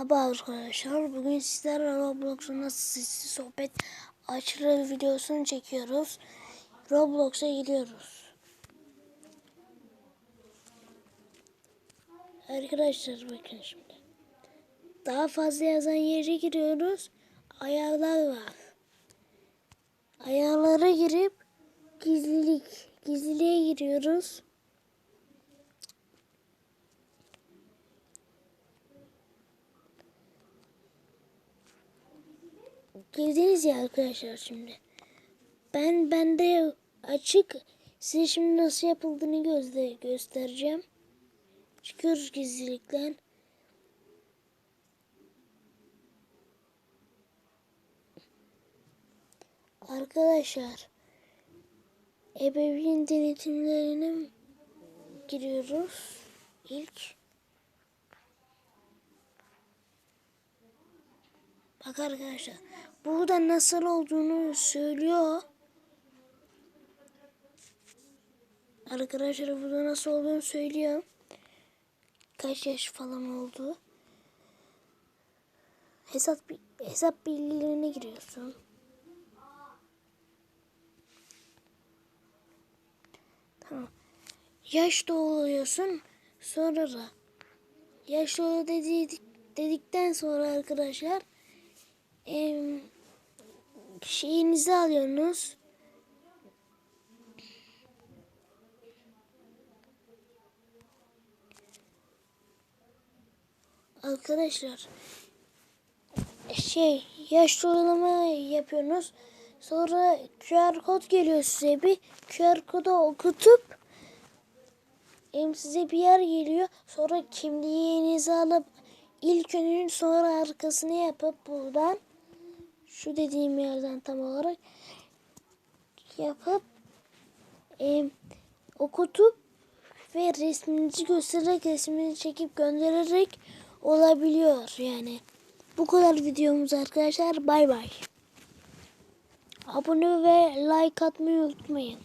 Merhaba arkadaşlar. Bugün sizlerle Roblox'un nasıl sesli sohbet açılır videosunu çekiyoruz. Roblox'a gidiyoruz. Arkadaşlar bakın şimdi. Daha fazla yazan yere giriyoruz. Ayarlar var. Ayarlara girip gizlilik, gizliliğe giriyoruz. Girdiniz ya arkadaşlar şimdi. Ben bende açık. Size şimdi nasıl yapıldığını gözle göstereceğim. Çıkıyoruz gizlilikten. Arkadaşlar ebeveyn denetimlerine giriyoruz. İlk Bak arkadaşlar. Burada nasıl olduğunu söylüyor. Arkadaşlar burada nasıl olduğunu söylüyor. Kaç yaş falan oldu. Hesap hesap bilgilerine giriyorsun. Tamam. Yaş doğuluyorsun. Sonra da yaş doğulu dedik, dedikten sonra arkadaşlar em, şeyinizi alıyorsunuz. Arkadaşlar şey yaş doğrulama yapıyorsunuz. Sonra QR kod geliyor size bir QR kodu okutup em, size bir yer geliyor. Sonra kimliğinizi alıp ilk önünün sonra arkasını yapıp buradan şu dediğim yerden tam olarak yapıp e, okutup ve resminizi göstererek resmini çekip göndererek olabiliyor yani. Bu kadar videomuz arkadaşlar. Bay bay. Abone ve like atmayı unutmayın.